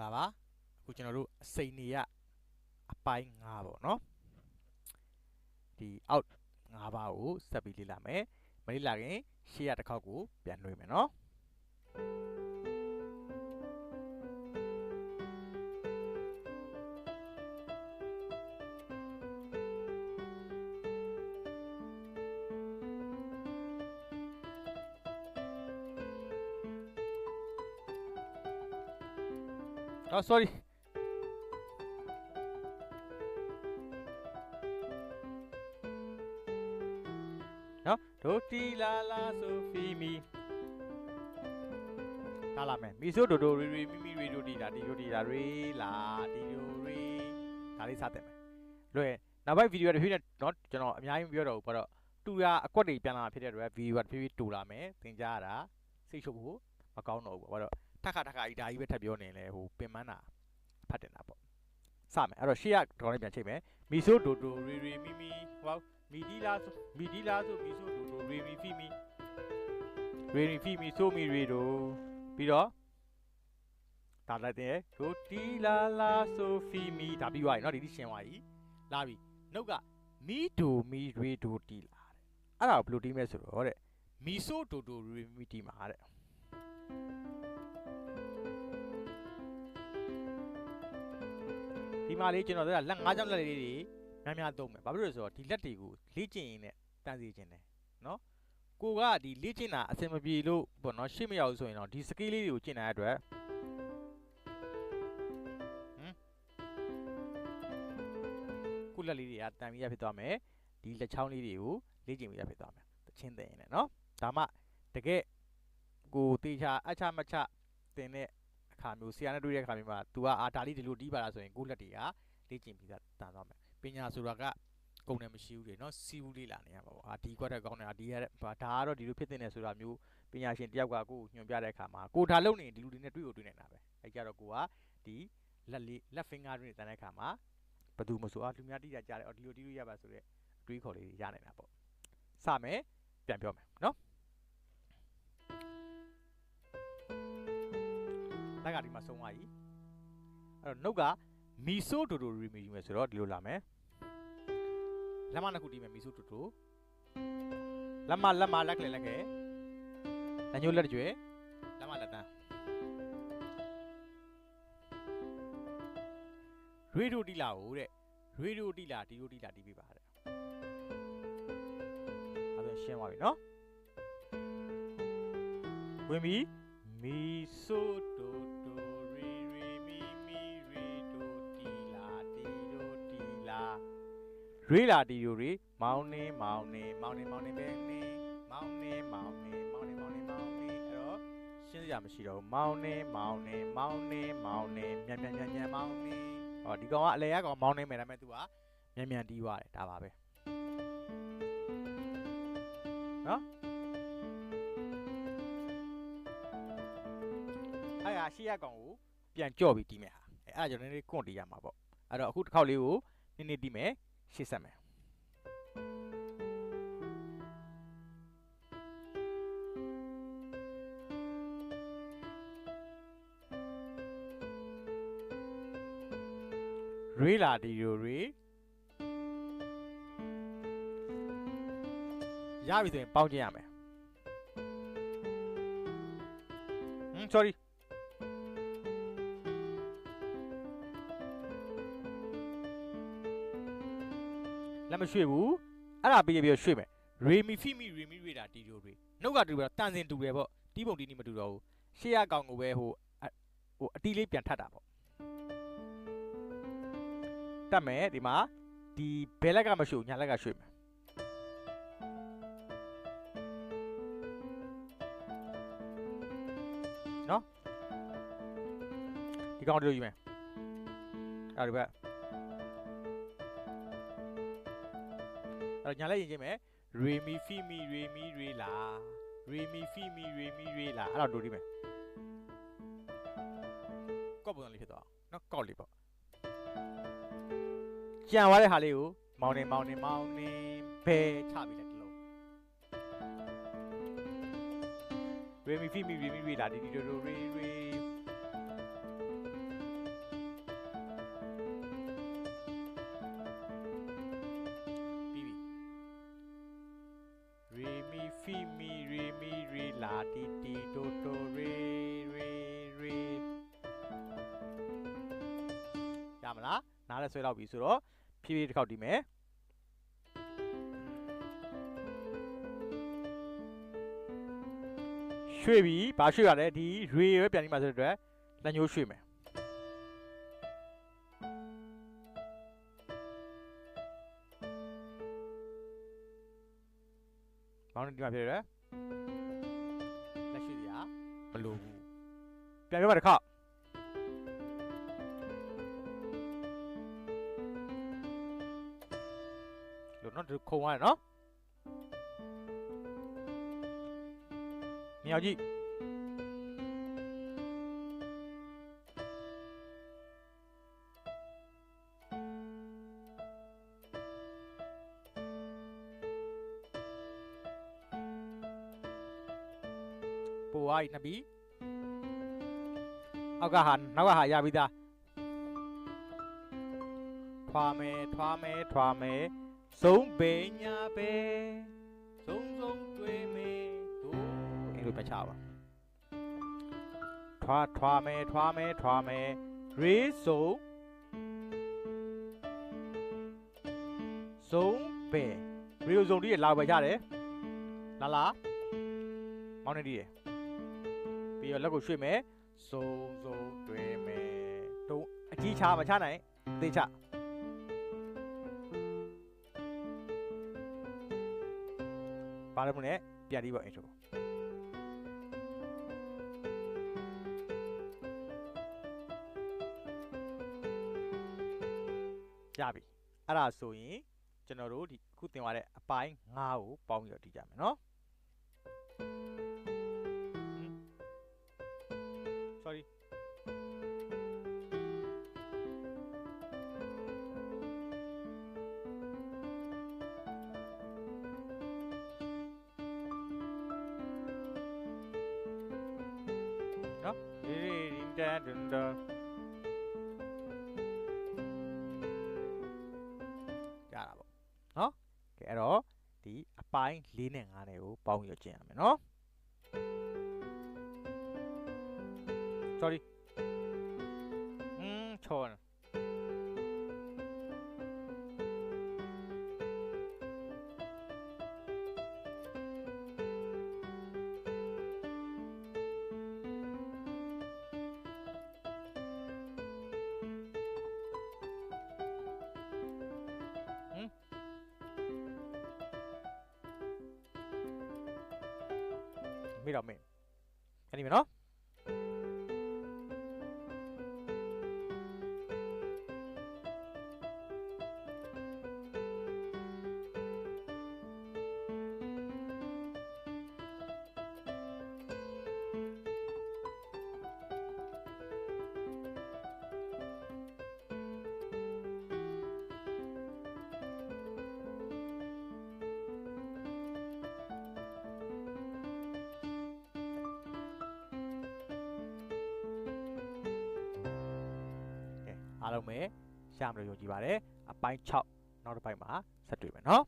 ္ဂလာပါအခုကျွန်တော်တို့အစိန်နေရအပိုင်း9ပေါ့နော်ဒီအောက်9ပါးကိုဆက်ပြီးလေ့လာမယ်မလေ့လာခင်ရှေ့ရတစ်ခေါက်ကိုပြန်နှွေးမယ်နော် အော် sorry နော်ဒိုတီလာလာဆိုဖီမီလာလာမယ်မီဆိုဒိုဒိုရီရီမီမီရီဒိုတီလာဒီဒိုတီလာရီလာဒီဒိုရီဒါလေးစတင်မယ်လွယ်နောက်ပိုင်းဗီဒီယိုတစ်ဖြည်းနဲ့နော်ကျွန်တော်အများကြီးမပြောတော့ဘူးဘာတော့တူရအကွက်တွေပြန်လာဖြစ်တဲ့အတွက်ဗီဒီယိုကတစ်ဖြည်းဖြည်းတူလာမယ်သင်ကြားရတာစိတ်ရှုပ်ဖို့မကောင်းတော့ဘူးဘာတော့ ထက်ခါထက်ခါကြီးဒါကြီးပဲထပ်ပြောနေလဲဟိုပင်မနာဖတ်တင်တာပေါ့စမယ်အဲ့တော့ရှေ့ကဒေါင်းလေးပြန်ချိန်မယ်မီဆိုဒိုဒိုရီရီမီမီဟောမီဒီလာဆိုမီဒီလာဆိုမီဆိုဒိုဒိုရီမီဖီမီရီရီဖီမီဆိုမီရီဒိုပြီးတော့ဒါလိုက်တဲ့ဒိုတီလာလာဆိုဖီမီဒါပြီးသွားပြီเนาะဒီဒီရှင်းသွားပြီလာပြီနှုတ်ကမီဒိုမီရီဒိုတီလာတဲ့အဲ့ဒါကိုဘယ်လိုတီးမလဲဆိုတော့တဲ့မီဆိုဒိုဒိုရီမီတီမှာတဲ့ မှာလေးကျွန်တော်တို့ကလက်၅ချောင်းလက်လေးတွေများများသုံးမယ်ဘာဖြစ်လို့လဲဆိုတော့ဒီလက်တွေကိုလေ့ကျင့်ရင်းနဲ့တန်းစီခြင်းတယ်နော်ကိုကဒီလေ့ကျင့်တာအဆင်မပြေလို့ပေါ့နော်ရှေ့မရောက်ဘူးဆိုရင်တော့ဒီ skill လေးတွေကိုကျင့်တဲ့အတွက်ဟမ်ခုလက်လေးတွေကတန်ပြီးရဖြစ်သွားမယ်ဒီလက်ချောင်းလေးတွေကိုလေ့ကျင့်ပြီးရဖြစ်သွားမယ်တချင်းသိရင်လည်းနော်ဒါမှတကယ်ကိုတေချာအချမချတင်တဲ့အ ခါမျိုးဆရာနဲ့တွေ့တဲ့အခါမျိုးမှာ तू ကအာဒါလေးဒီလိုတီးပါလားဆိုရင်ကိုလက်တွေကလေ့ကျင့်ပြီးသားတန်သွားမယ်ပညာဆိုတာကကုန်တယ်မရှိဘူးလေနော်စီးဘူးလေးလာနေရမှာပေါ့အာဒီကွက်တဲ့ကောင်းတယ်အာဒီရတဲ့ဒါကတော့ဒီလိုဖြစ်တဲ့ဆိုတာမျိုးပညာရှင်တယောက်ကကိုညွှန်ပြတဲ့အခါမှာကိုဒါလုံနေဒီလူတွေနဲ့တွေ့ကိုတွေ့နေတာပဲအဲကြတော့ကိုကဒီလက်လေးလက် finger တွေတန်တဲ့အခါမှာဘယ်သူမဆိုအာလူများတိတာကြားတယ်အော်ဒီလိုတီးလို့ရပါဆိုတော့အတွေးခေါ်လေးရနေတာပေါ့စမယ်ပြန်ပြောမယ်နော် လက်ကဒီမှာဆုံးသွားပြီအဲ့တော့နှုတ်ကမီဆိုဒိုဒိုရီမီယူမယ်ဆိုတော့ဒီလိုလာမယ်လက်မနှစ်ခုတီးမယ်မီဆိုဒိုဒိုလက်မလက်မလက်ကလေးလက်ကဲလက်ညှိုးလက်ကြွယ်လက်မလက်တန်းရေဒိုတီလာကိုတဲ့ရေဒိုတီလာဒီဒိုတီလာတီးပြပါတဲ့အဲ့ဒါရှင်းသွားပြီနော်ဝင်ပြီ မီဆိုဒိုဒိုရီရီမီမီရီဒိုတီလာတီဒိုတီလာရေလာတီဒိုရီမောင်းနေမောင်းနေမောင်းနေမောင်းနေပဲနေမောင်းနေမောင်းနေမောင်းနေမောင်းနေမောင်းနေအဲ့တော့ရှင်းစရာမရှိတော့ဘူးမောင်းနေမောင်းနေမောင်းနေမောင်းနေမြန်မြန်မြန်မြန်မောင်းနေဟောဒီကောင်ကအလဲရကောင်မောင်းနေမယ်ဒါပေမဲ့ तू ကမြန်မြန်တီးသွားတယ်ဒါပါပဲနော် အဲ့ဒါရှေ့ရကောင်ကိုပြန်ကြော့ပြီးတီးမယ်ဟာအဲ့အဲ့ဒါကျွန်တော်နည်းနည်းကွန့်တီးရမှာပေါ့အဲ့တော့အခုတစ်ခေါက်လေးကိုနည်းနည်းတီးမယ်ရှေ့ဆက်မယ်ရေလာဒီယိုရေရပြီဆိုရင်ပေါင်းကြည့်ရမယ်ဟမ် sorry မရွှေ့ဘူးအဲ့ဒါပြီးရပြီးတော့ရွှေ့မယ်ရေမီဖီမီရေမီရေတာတီတိုတွေနှုတ်ကတူပြီးတော့တန်စင်တူတယ်ပေါ့တီးပုံတီးနီးမတူတော့ဘူးရှေ့ရကောင်ကိုပဲဟိုအဟိုအတီးလေးပြန်ထပ်တာပေါ့တတ်မယ်ဒီမှာဒီဘဲလက်ကမရွှေ့ဘူးညာလက်ကရွှေ့မယ်နော်ဒီကောင်ဒီလိုယူမယ်အဲ့ဒီဘက် တော့ညာလက်ရင်ချင်းမယ်ရေမီဖီမီရေမီရေလာရေမီဖီမီရေမီရေလာအဲ့တော့ဒိုဒီမယ်ကော့ပုံစံလေးဖြစ်သွားအောင်နော်ကော့လေးပေါ့ကြံသွားတဲ့ဟာလေးကိုမောင်းနေမောင်းနေမောင်းနေဘဲချပြီးလက်တစ်လုံးရေမီဖီမီရေမီရေလာဒီဒီဒိုဒိုရေရေ နားလည်းဆွဲလောက်ပြီဆိုတော့ဖြည်းဖြည်းတစ်ခေါက်တီးမယ်ရွှေ့ပြီဘာရွှေ့ရလဲဒီရေရွယ်ပြန်ပြီးမှဆိုတဲ့အတွက်လက်ညှိုးရွှေ့မယ်မောင်နေဒီမှာဖြစ်ရလက်ရှိစရာမလိုဘူးပြန်ပြောပါတစ်ခါ လို့နော်ဒီခုံသွားရနော်မြောက်ကြည့်ပူဝိုင်းနှစ်ပြီးအော က်ကဟာနောက်ကဟာရပြီးသားထွာမယ်ထွာမယ်ထွာမယ်စုံပေညာပဲစုံစုံတွေ့မယ်တို့အဲ့လိုပဲချပါထွာထွာမယ်ထွာမယ်ထွာမယ်ရေစုံစုံပေရေစုံဒီရလာပဲချတယ်လာလာမောင်းနေဒီရပြီးတော့လက်ကိုရွှေ့မယ်စုံစုံတွေ့မယ်တို့အကြီးချမချနိုင်သေချ ပါရမနဲ့ပြန်ပြီးပေါ့အဲ့ချိုကြပြီအဲ့ဒါဆိုရင်ကျွန်တော်တို့ဒီအခုသင်သွားတဲ့အပိုင်း9ကိုပေါင်းပြီးတော့ဒီကြမယ်နော် နော်ဒီဒီတန်တန်တန်ကြတာပေါ့နော်ကဲအဲ့တော့ဒီအပိုင်း၄နဲ့၅နဲ့ကိုပေါင်းပြီးတော့ကျင့်ရမယ်နော် sorry ခဲ့တာမင်းအဲ့ဒီမယ်နော် အားလုံးပဲရှာမလို့ယုံကြည်ပါတယ်အပိုင်း6နောက်တစ်ပိုင်းမှာဆက်တွေ့မယ်နော်